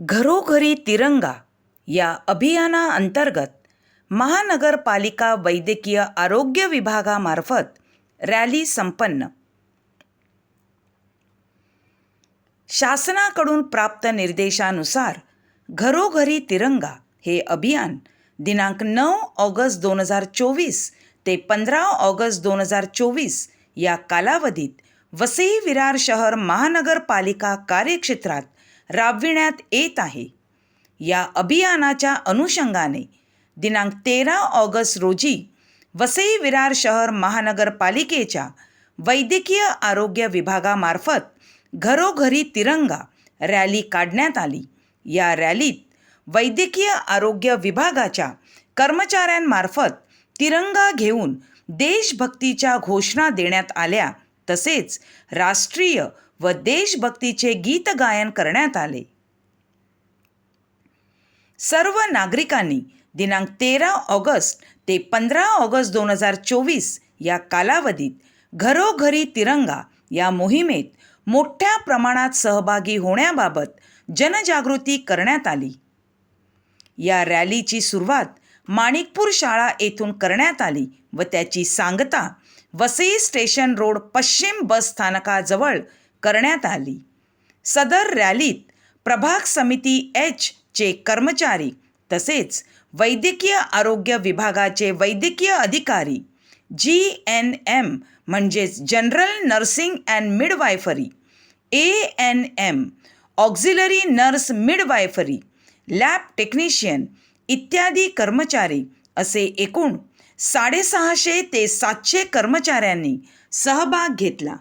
घरोघरी तिरंगा या अभियानाअंतर्गत महानगरपालिका वैद्यकीय आरोग्य विभागामार्फत रॅली संपन्न. शासनाकडून प्राप्त निर्देशानुसार घरोघरी तिरंगा हे अभियान दिनांक नऊ ऑगस्ट दोन हजार चोवीस ते पंधरा ऑगस्ट दोन हजार चोवीस या कालावधीत वसई विरार शहर महानगरपालिका कार्यक्षेत्रात राबविण्यात येत आहे. या अभियानाच्या अनुषंगाने दिनांक तेरा ऑगस्ट रोजी वसई विरार शहर महानगरपालिकेच्या वैद्यकीय आरोग्य विभागामार्फत घरोघरी तिरंगा रॅली काढण्यात आली. या रॅलीत वैद्यकीय आरोग्य विभागाच्या कर्मचाऱ्यांमार्फत तिरंगा घेऊन देशभक्तीच्या घोषणा देण्यात आल्या. तसेच राष्ट्रीय व देशभक्तीचे गीत गायन करण्यात आले. सर्व नागरिकांनी दिनांक तेरा ऑगस्ट ते पंधरा ऑगस्ट दोन हजार चोवीस या कालावधीत घरोघरी तिरंगा या मोहिमेत मोठ्या प्रमाणात सहभागी होण्याबाबत जनजागृती करण्यात आली. या रॅलीची सुरुवात माणिकपूर शाळा येथून करण्यात आली व त्याची सांगता वसई स्टेशन रोड पश्चिम बस स्थानकाजवळ करण्यात आली. सदर रॅलीत प्रभाग समिती एच चे कर्मचारी तसेच वैद्यकीय आरोग्य विभागाचे वैद्यकीय अधिकारी जी एन एम म्हणजेच general nursing and midwifery A N M auxiliary nurse midwifery lab technician इत्यादी कर्मचारी असे एकूण साडेसहाशे ते सातशे कर्मचाऱ्यांनी सहभाग घेतला.